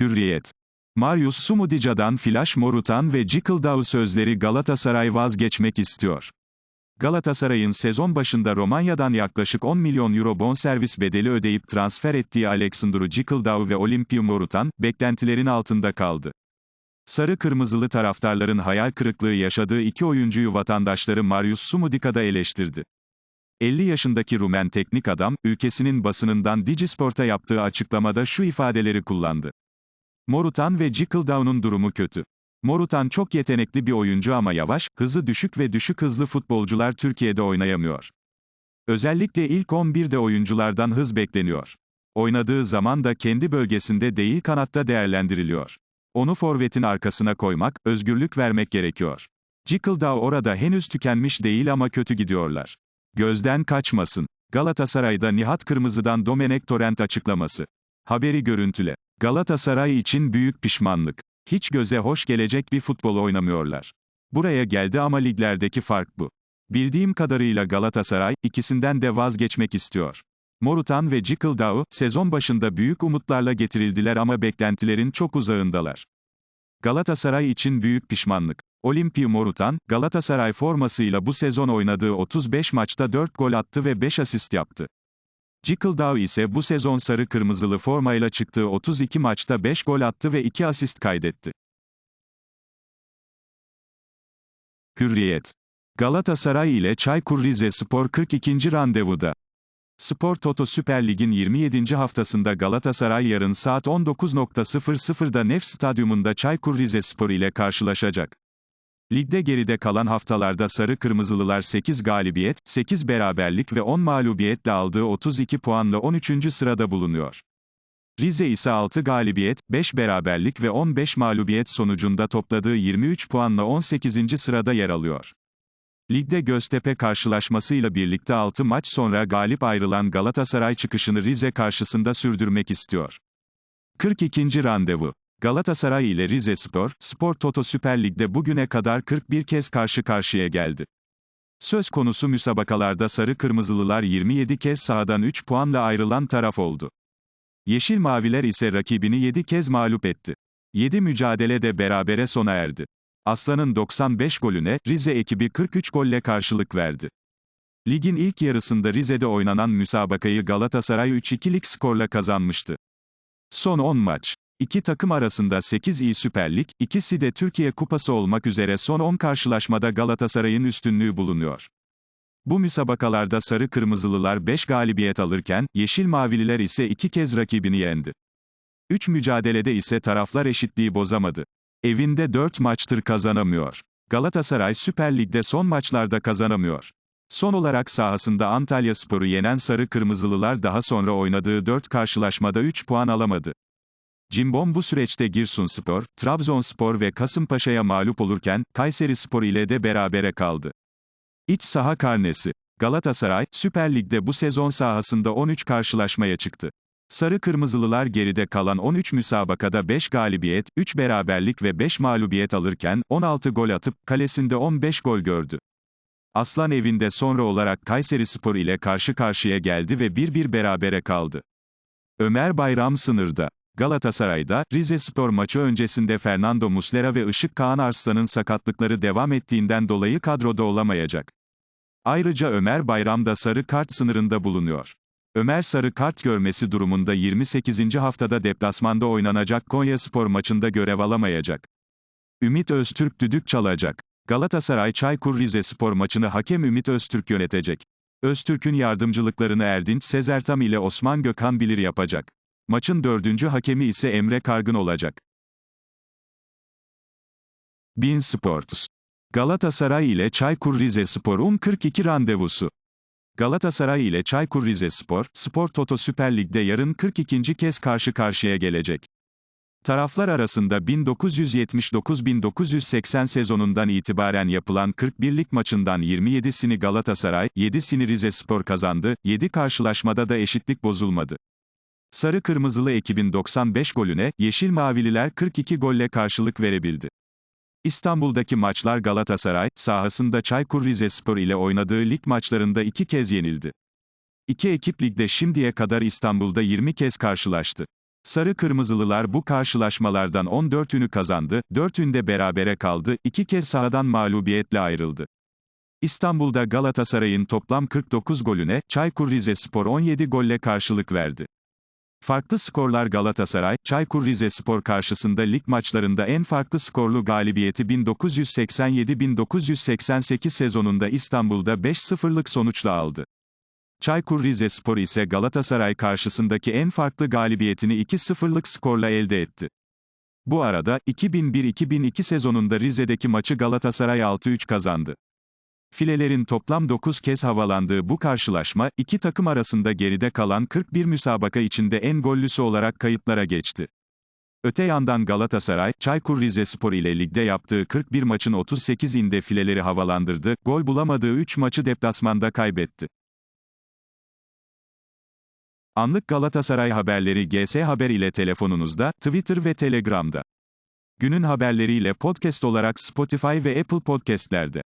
Hürriyet. Marius Sumudica'dan Flash Morutan ve Cikıldao sözleri Galatasaray vazgeçmek istiyor. Galatasaray'ın sezon başında Romanya'dan yaklaşık 10 milyon euro bonservis bedeli ödeyip transfer ettiği Alexandru Cikıldao ve Olimpiu Morutan, beklentilerin altında kaldı. Sarı kırmızılı taraftarların hayal kırıklığı yaşadığı iki oyuncuyu vatandaşları Marius Sumudica'da eleştirdi. 50 yaşındaki Rumen teknik adam, ülkesinin basınından Digisport'a yaptığı açıklamada şu ifadeleri kullandı. Morutan ve Cikıldao'nun durumu kötü. Morutan çok yetenekli bir oyuncu ama yavaş, hızı düşük ve düşük hızlı futbolcular Türkiye'de oynayamıyor. Özellikle ilk 11'de oyunculardan hız bekleniyor. Oynadığı zaman da kendi bölgesinde değil kanatta değerlendiriliyor. Onu forvetin arkasına koymak, özgürlük vermek gerekiyor. Cikıldao orada henüz tükenmiş değil ama kötü gidiyorlar. Gözden kaçmasın. Galatasaray'da Nihat Kırmızı'dan Domenek Torrent açıklaması. Haberi görüntüle. Galatasaray için büyük pişmanlık. Hiç göze hoş gelecek bir futbol oynamıyorlar. Buraya geldi ama liglerdeki fark bu. Bildiğim kadarıyla Galatasaray, ikisinden de vazgeçmek istiyor. Morutan ve Cikıldao, sezon başında büyük umutlarla getirildiler ama beklentilerin çok uzağındalar. Galatasaray için büyük pişmanlık. Olimpiu Morutan, Galatasaray formasıyla bu sezon oynadığı 35 maçta 4 gol attı ve 5 asist yaptı. Cikıldao ise bu sezon sarı kırmızılı formayla çıktığı 32 maçta 5 gol attı ve 2 asist kaydetti. Hürriyet. Galatasaray ile Çaykur Rizespor 42. randevuda. Spor Toto Süper Lig'in 27. haftasında Galatasaray yarın saat 19.00'da Nef Stadyumunda Çaykur Rizespor ile karşılaşacak. Ligde geride kalan haftalarda Sarı Kırmızılılar 8 galibiyet, 8 beraberlik ve 10 mağlubiyetle aldığı 32 puanla 13. sırada bulunuyor. Rize ise 6 galibiyet, 5 beraberlik ve 15 mağlubiyet sonucunda topladığı 23 puanla 18. sırada yer alıyor. Ligde Göztepe karşılaşmasıyla birlikte 6 maç sonra galip ayrılan Galatasaray çıkışını Rize karşısında sürdürmek istiyor. 42. randevu Galatasaray ile Rizespor, Spor Toto Süper Lig'de bugüne kadar 41 kez karşı karşıya geldi. Söz konusu müsabakalarda Sarı Kırmızılılar 27 kez sahadan 3 puanla ayrılan taraf oldu. Yeşil Maviler ise rakibini 7 kez mağlup etti. 7 mücadele de berabere sona erdi. Aslan'ın 95 golüne, Rize ekibi 43 golle karşılık verdi. Ligin ilk yarısında Rize'de oynanan müsabakayı Galatasaray 3-2'lik skorla kazanmıştı. Son 10 maç. İki takım arasında 8 iyi Süper Lig, ikisi de Türkiye Kupası olmak üzere son 10 karşılaşmada Galatasaray'ın üstünlüğü bulunuyor. Bu müsabakalarda Sarı Kırmızılılar 5 galibiyet alırken, Yeşil Mavililer ise 2 kez rakibini yendi. 3 mücadelede ise taraflar eşitliği bozamadı. Evinde 4 maçtır kazanamıyor. Galatasaray Süper Lig'de son maçlarda kazanamıyor. Son olarak sahasında Antalya Sporu yenen Sarı Kırmızılılar daha sonra oynadığı 4 karşılaşmada 3 puan alamadı. Cimbom bu süreçte Giresunspor, Trabzonspor ve Kasımpaşa'ya mağlup olurken, Kayseri Spor ile de berabere kaldı. İç saha karnesi. Galatasaray, Süper Lig'de bu sezon sahasında 13 karşılaşmaya çıktı. Sarı Kırmızılılar geride kalan 13 müsabakada 5 galibiyet, 3 beraberlik ve 5 mağlubiyet alırken, 16 gol atıp, kalesinde 15 gol gördü. Aslan evinde sonra olarak Kayseri Spor ile karşı karşıya geldi ve 1-1 berabere kaldı. Ömer Bayram sınırda. Galatasaray'da, Rize Spor maçı öncesinde Fernando Muslera ve Işık Kaan Arslan'ın sakatlıkları devam ettiğinden dolayı kadroda olamayacak. Ayrıca Ömer Bayram da sarı kart sınırında bulunuyor. Ömer sarı kart görmesi durumunda 28. haftada deplasmanda oynanacak Konya Spor maçında görev alamayacak. Ümit Öztürk düdük çalacak. Galatasaray Çaykur Rizespor maçını hakem Ümit Öztürk yönetecek. Öztürk'ün yardımcılıklarını Erdinç Sezertam ile Osman Gökhan Bilir yapacak. Maçın dördüncü hakemi ise Emre Kargın olacak. Bin Sports. Galatasaray ile Çaykur Rizespor'un 42 randevusu. Galatasaray ile Çaykur Rizespor, Spor Toto Süper Lig'de yarın 42. kez karşı karşıya gelecek. Taraflar arasında 1979-1980 sezonundan itibaren yapılan 41'lik maçından 27'sini Galatasaray, 7'sini Rizespor kazandı, 7 karşılaşmada da eşitlik bozulmadı. Sarı Kırmızılı ekibin 95 golüne, Yeşil Mavililer 42 golle karşılık verebildi. İstanbul'daki maçlar Galatasaray, sahasında Çaykur Rizespor ile oynadığı lig maçlarında iki kez yenildi. İki ekip ligde şimdiye kadar İstanbul'da 20 kez karşılaştı. Sarı Kırmızılılar bu karşılaşmalardan 14'ünü kazandı, 4'ünde berabere kaldı, iki kez sahadan mağlubiyetle ayrıldı. İstanbul'da Galatasaray'ın toplam 49 golüne, Çaykur Rizespor 17 golle karşılık verdi. Farklı skorlar Galatasaray, Çaykur Rizespor karşısında lig maçlarında en farklı skorlu galibiyeti 1987-1988 sezonunda İstanbul'da 5-0'lık sonuçla aldı. Çaykur Rizespor ise Galatasaray karşısındaki en farklı galibiyetini 2-0'lık skorla elde etti. Bu arada, 2001-2002 sezonunda Rize'deki maçı Galatasaray 6-3 kazandı. Filelerin toplam 9 kez havalandığı bu karşılaşma, iki takım arasında geride kalan 41 müsabaka içinde en gollüsü olarak kayıtlara geçti. Öte yandan Galatasaray, Çaykur Rizespor ile ligde yaptığı 41 maçın 38'inde fileleri havalandırdı, gol bulamadığı 3 maçı deplasmanda kaybetti. Anlık Galatasaray haberleri GS Haber ile telefonunuzda, Twitter ve Telegram'da. Günün haberleriyle podcast olarak Spotify ve Apple Podcast'lerde.